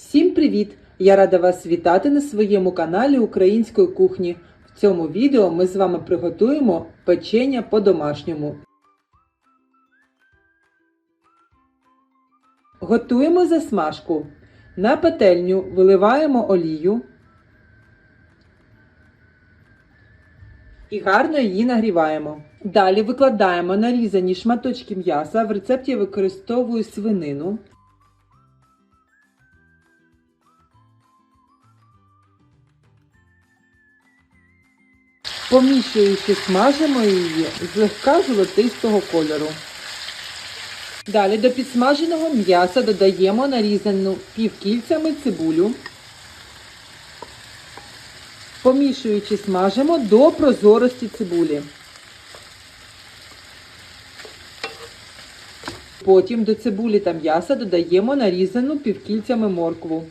Всім привіт! Я рада вас вітати на своєму каналі Української кухні. В цьому відео ми з вами приготуємо печення по-домашньому. Готуємо засмажку. На пательню виливаємо олію і гарно її нагріваємо. Далі викладаємо нарізані шматочки м'яса. В рецепті я використовую свинину. Помішуючи, смажимо її злегка золотистого кольору. Далі до підсмаженого м'яса додаємо нарізану півкільцями цибулю. Помішуючи, смажимо до прозорості цибулі. Потім до цибулі та м'яса додаємо нарізану півкільцями моркву.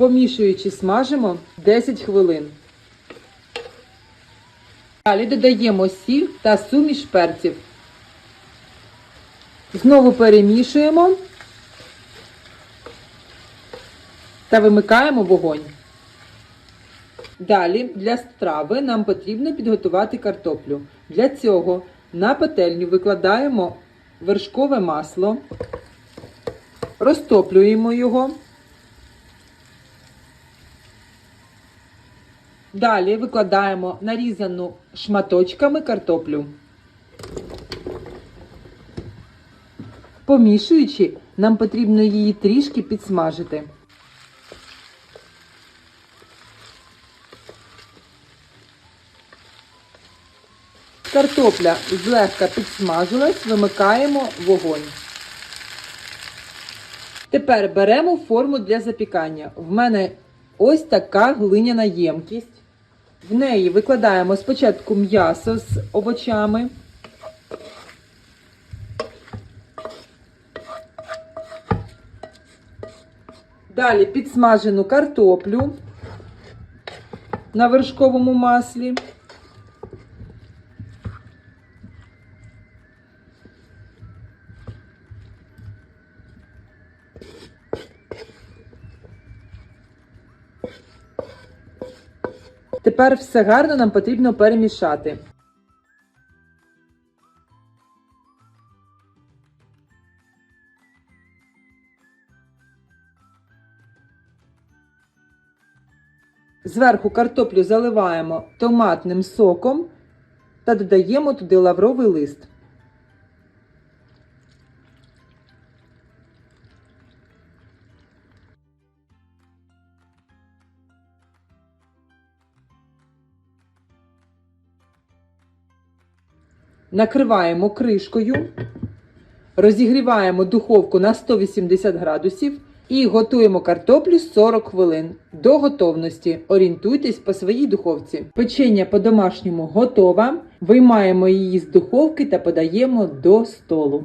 Помішуючи, смажимо 10 хвилин. Далі додаємо сіль та суміш перців. Знову перемішуємо та вимикаємо вогонь. Далі для страви нам потрібно підготувати картоплю. Для цього на пательню викладаємо вершкове масло, розтоплюємо його. Далі викладаємо нарізану шматочками картоплю. Помішуючи, нам потрібно її трішки підсмажити. Картопля злегка підсмажилась, вимикаємо вогонь. Тепер беремо форму для запікання. В мене ось така глиняна ємкість. В неї викладаємо спочатку м'ясо з овочами. Далі підсмажену картоплю на вершковому маслі. Тепер все гарно нам потрібно перемішати. Зверху картоплю заливаємо томатним соком та додаємо туди лавровий лист. Накриваємо кришкою, розігріваємо духовку на 180 градусів і готуємо картоплю 40 хвилин. До готовності орієнтуйтесь по своїй духовці. Печення по-домашньому готова. Виймаємо її з духовки та подаємо до столу.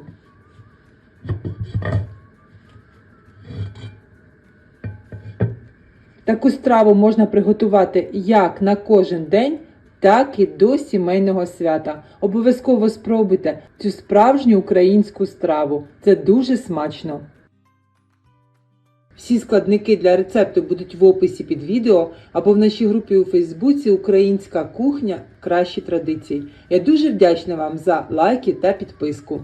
Таку страву можна приготувати як на кожен день, так і до сімейного свята. Обов'язково спробуйте цю справжню українську страву. Це дуже смачно. Всі складники для рецепту будуть в описі під відео або в нашій групі у Фейсбуці Українська кухня Кращі традиції. Я дуже вдячна вам за лайки та підписку.